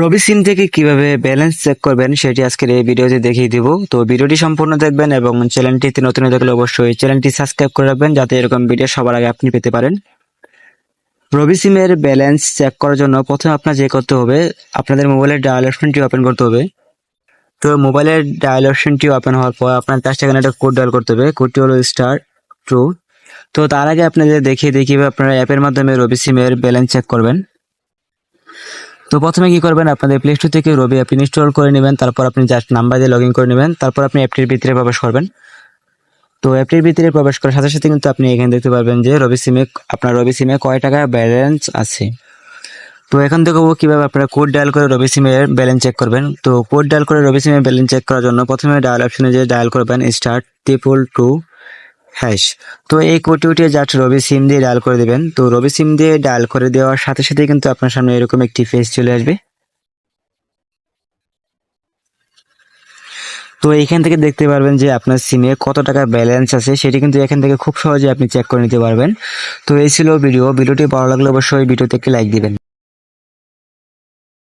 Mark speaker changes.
Speaker 1: রবি সিম থেকে কীভাবে balance check করবেন সেটি আজকের এই ভিডিওতে দেখিয়ে দিব। তো ভিডিওটি সম্পূর্ণ দেখবেন এবং চ্যানেলটিতে নতুন থাকলে অবশ্যই চ্যানেলটি সাবস্ক্রাইব করে রাখবেন যাতে এরকম ভিডিও সবার আগে আপনি পেতে পারেন। রবি সিমের ব্যালেন্স চেক করার জন্য প্রথমে আপনার যে করতে হবে, আপনাদের মোবাইলের ডায়াল অপশনটি ওপেন করতে হবে। তো মোবাইলের ডায়াল অপশনটি ওপেন হওয়ার পর আপনার কাছ সেখানে একটা কোড ডায়াল করতে হবে কোডটি হলো স্টার টু তো তার আগে আপনাদের দেখিয়ে দিয়ে কীভাবে আপনারা অ্যাপের মাধ্যমে রবি সিমের ব্যালেন্স চেক করবেন। তো প্রথমে কি করবেন? আপনাদের প্লে স্টোর থেকে রবি অ্যাপ ইনস্টল করে নেবেন। তারপর আপনি জাস্ট নাম্বার দিয়ে লগ ইন করে নেবেন। তারপর আপনি অ্যাপটির ভিতরে প্রবেশ করবেন। তো অ্যাপটির ভিতরে প্রবেশ করার সাথে সাথে কিন্তু আপনি এখানে দেখতে পারবেন যে রবি সিমে আপনার রবি সিমে কয় টাকা ব্যালেন্স আছে। তো এখন দেখব কীভাবে আপনারা কোড ডায়াল করে রবি সিমের ব্যালেন্স চেক করবেন। তো কোড ডায়াল করে রবি সিমের ব্যালেন্স চেক করার জন্য প্রথমে ডায়াল অপশনে যে ডায়াল করবেন স্টার্ট ট্রিপল টু হ্যাশ। তো এই কোটি উঠিয়ে জাস্ট রবি সিম দিয়ে ডায়াল করে দেবেন। তো রবি সিম দিয়ে ডায়াল করে দেওয়ার সাথে সাথে কিন্তু আপনার সামনে এরকম একটি ফেস চলে আসবে। তো এইখান থেকে দেখতে পারবেন যে আপনার সিমে কত টাকা ব্যালেন্স আছে, সেটি কিন্তু এখান থেকে খুব সহজে আপনি চেক করে নিতে পারবেন। তো এই ছিল ভিডিও। ভিডিওটি ভালো লাগলে অবশ্যই ভিডিওতে একটি লাইক দিবেন।